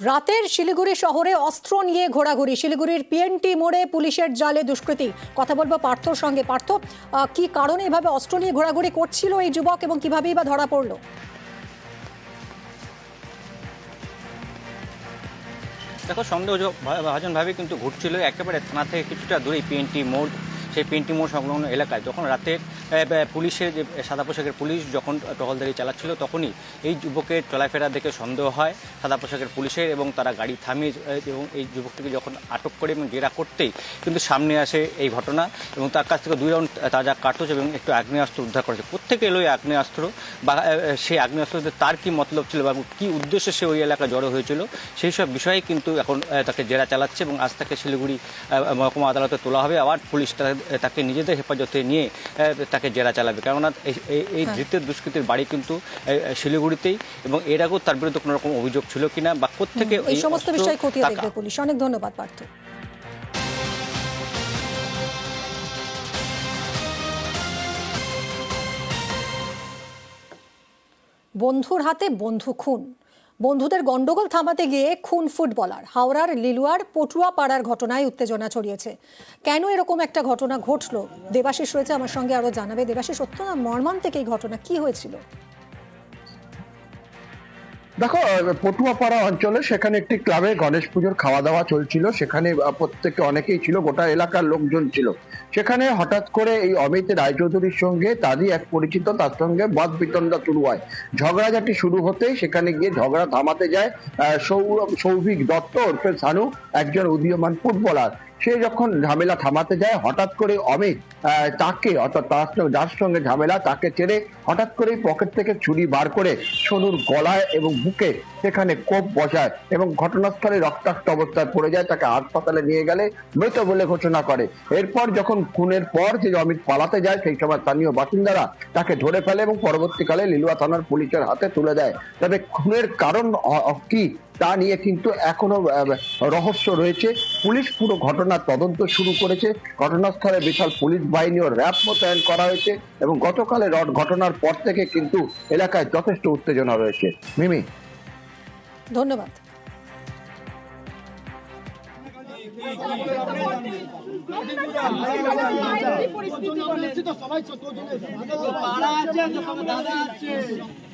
রাতের শিলিগুড়ি শহরে অস্ত্র নিয়ে ঘোরাঘুরি। শিলিগুড়ির পিএনটি মোড়ে পুলিশের জালে দুষ্কৃতী। কথা বলব পার্থর সঙ্গে। পার্থ কি কারণে এভাবে অস্ত্র নিয়ে ঘোরাঘুরি করছিল এই যুবক এবং কিভাবেই বা ধরা পড়ল? দেখো সন্দেহ ভাজন কিন্তু ঘুরছিল। একেবারে থানা থেকে কিছুটা দূরে পিএনটি মোড়। সেই পিএনটি মোড় সংলগ্ন এলাকায়। যখন রাতে আহ, আহ, পুলিশের যে সাদা পোশাকের পুলিশ যখন টহলদারি চালাচ্ছিল তখনই এই যুবকের চলাফেরা দেখে সন্দেহ হয় সাদা পোশাকের পুলিশের এবং তারা গাড়ি থামিয়ে এবং এই যুবকটিকে যখন আটক করে এবং জেরা করতেই কিন্তু সামনে আসে এই ঘটনা এবং তার কাছ থেকে দুই রাউন্ড তাজা কার্তুজ এবং একটু আগ্নেয়াস্ত্র উদ্ধার করেছে প্রত্যেকে এলো এই আগ্নেয়াস্ত্র। বা সেই আগ্নেয়াস্ত্রতে তার কি মতলব ছিল বা কি উদ্দেশ্যে সে ওই এলাকায় জড়ো হয়েছিল সেই সব বিষয়ে কিন্তু এখন তাকে জেরা চালাচ্ছে এবং আজ তাকে শিলিগুড়ি মহকুমা আদালতে তোলা হবে। আবার পুলিশ তাকে নিজেদের হেফাজতে নিয়ে তাকে জেরা চালাবে। কেননা এই- এই- এই ধৃতের দুষ্কৃতির বাড়ি কিন্তু শিলিগুড়িতেই এবং এর আগেও তার বিরুদ্ধে কোনো রকম অভিযোগ ছিল কিনা বা কোথেকে এই সমস্ত বিষয় খতিয়ে দেখবে পুলিশ। অনেক ধন্যবাদ পার্থ। বন্ধুর হাতে বন্ধু খুন। বন্ধুদের গন্ডগোল থামাতে গিয়ে খুন ফুটবলার। হাওড়ার লিলুয়ার পটুয়া পাড়ার ঘটনায় উত্তেজনা ছড়িয়েছে। কেন এরকম একটা ঘটনা ঘটল? দেবাশিস রয়েছে আমার সঙ্গে, আরও জানাবে। দেবাশিস, অত্যন্ত মর্মান থেকে এই ঘটনা। কি হয়েছিল? দেখো পটুয়াপাড়া অঞ্চলে সেখানে একটি ক্লাবে গণেশ পুজোর খাওয়া দাওয়া চলছিল। সেখানে প্রত্যেকে অনেকেই ছিল, গোটা এলাকার লোকজন ছিল। সেখানে হঠাৎ করে এই অমিত রায়চৌধুরীর সঙ্গে তারই এক পরিচিত, তার সঙ্গে মদ বিতণ্ডা শুরু হয়। ঝগড়াঝাটি শুরু হতেই সেখানে গিয়ে ঝগড়া থামাতে যায় সৌরভ, সৌভিক দত্ত ওরফে সানু, একজন উদীয়মান ফুটবলার। সে যখন ঝামেলা থামাতে যায়, হঠাৎ করে অমিত তাকে, অর্থাৎ তার যার সঙ্গে ঝামেলা, তাকে ছেড়ে হঠাৎ করে পকেট থেকে ছুরি বার করে সোনুর গলায় এবং বুকে সেখানে কোপ বসায় এবং ঘটনাস্থলে রক্তাক্ত অবস্থায় পড়ে যায়, তাকে হাসপাতালে নিয়ে গেলে মৃত বলে ঘোষণা করে। এরপর যখন খুনের পর যে অমিত পালাতে যায়, সেই সময় স্থানীয় বাসিন্দারা তাকে ধরে ফেলে এবং পরবর্তীকালে লিলুয়া থানার পুলিশের হাতে তুলে দেয়। তবে খুনের কারণ কি তা নিয়ে কিন্তু এখনও রহস্য রয়েছে। পুলিশ পুরো ঘটনার তদন্ত শুরু করেছে। ঘটনাস্থলে বিশাল পুলিশ বাহিনী ও র্যাব মোতায়েন করা হয়েছে এবং গতকালের রড- ঘটনার পর থেকে কিন্তু এলাকায় যথেষ্ট উত্তেজনা রয়েছে। মিমি। ধন্যবাদ। পাড়া আছে দাদা আছে।